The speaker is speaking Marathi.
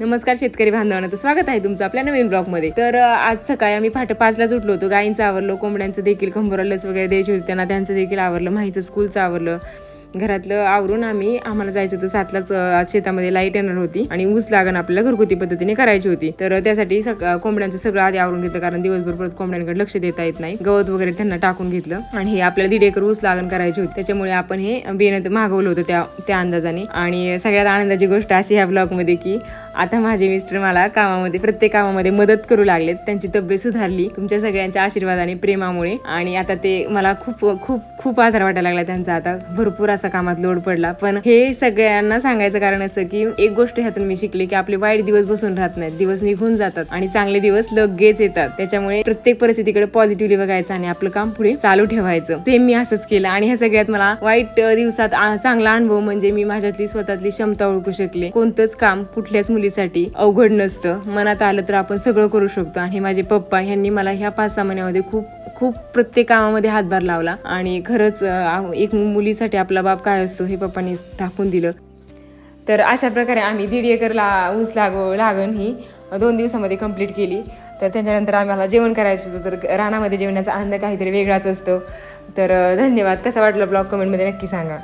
नमस्कार शेतकरी बांधवांना तर स्वागत आहे तुमचं आपल्या नवीन ब्लॉगमध्ये. तर आज सकाळी आम्ही पहाटे पाचलाच उठलो होतो. गायींचं आवरलं कोंबड्यांचं देखील खंबोरा लस वगैरे द्यायची होती त्यांना त्यांचं देखील आवरलं माहीचं स्कूलचं आवरलं. घरातलं आवरून आम्ही आम्हाला जायचं होतं सातलाच शेतामध्ये लाइट येणार होती आणि ऊस लागण आपल्याला घरगुती पद्धतीने करायची होती. तर त्यासाठी कोंबड्यांचं सगळं आधी आवरून घेतलं कारण दिवसभर परत कोंबड्यांकडे लक्ष देता येत नाही. गवत वगैरे त्यांना टाकून घेतलं आणि हे आपल्याला दीड एकर ऊस लागण करायची होती. त्याच्यामुळे आपण हे बेन मागवलं होतं त्या त्या अंदाजाने. आणि सगळ्यात आनंदाची गोष्ट अशी ह्या ब्लॉगमध्ये की आता माझे मिस्टर मला कामामध्ये प्रत्येक कामामध्ये मदत करू लागलेत. त्यांची तब्येत सुधारली. तुमच्या सगळ्यांच्या आशीर्वादाने प्रेमामुळे. आणि आता ते मला खूप खूप खूप आधार वाटायला लागला त्यांचा. आता भरपूर असा कामात लोड पडला. पण हे सगळ्यांना सांगायचं कारण असं की एक गोष्ट ह्यातून मी शिकले की आपले वाईट दिवस बसून राहत नाहीत. दिवस निघून जातात आणि चांगले दिवस लगेच येतात. त्याच्यामुळे प्रत्येक परिस्थितीकडे पॉझिटिव्हली बघायचं आणि आपलं काम पुढे चालू ठेवायचं. ते मी असंच केलं आणि ह्या सगळ्यात मला वाईट दिवसात चांगला अनुभव म्हणजे मी माझ्यातली स्वतःतली क्षमता ओळखू शकले. कोणतंच काम कुठल्याच मुलीसाठी अवघड नसतं. मनात आलं तर आपण सगळं करू शकतो आणि माझे पप्पा यांनी मला ह्या पाच सहा महिन्यामध्ये खूप खूप प्रत्येक कामामध्ये हातभार लावला आणि खरंच एक मुलीसाठी आपला बाप काय असतो हे पप्पांनी दाखवून दिलं. तर अशा प्रकारे आम्ही दीड एकरला ऊस लाग लागण ही दोन दिवसामध्ये कंप्लीट केली. तर त्याच्यानंतर आम्हाला जेवण करायचं होतं तर रानामध्ये जेवणाचा आनंद काहीतरी वेगळाच असतो. तर धन्यवाद. कसा वाटला ब्लॉग? कमेंटमध्ये नक्की सांगा.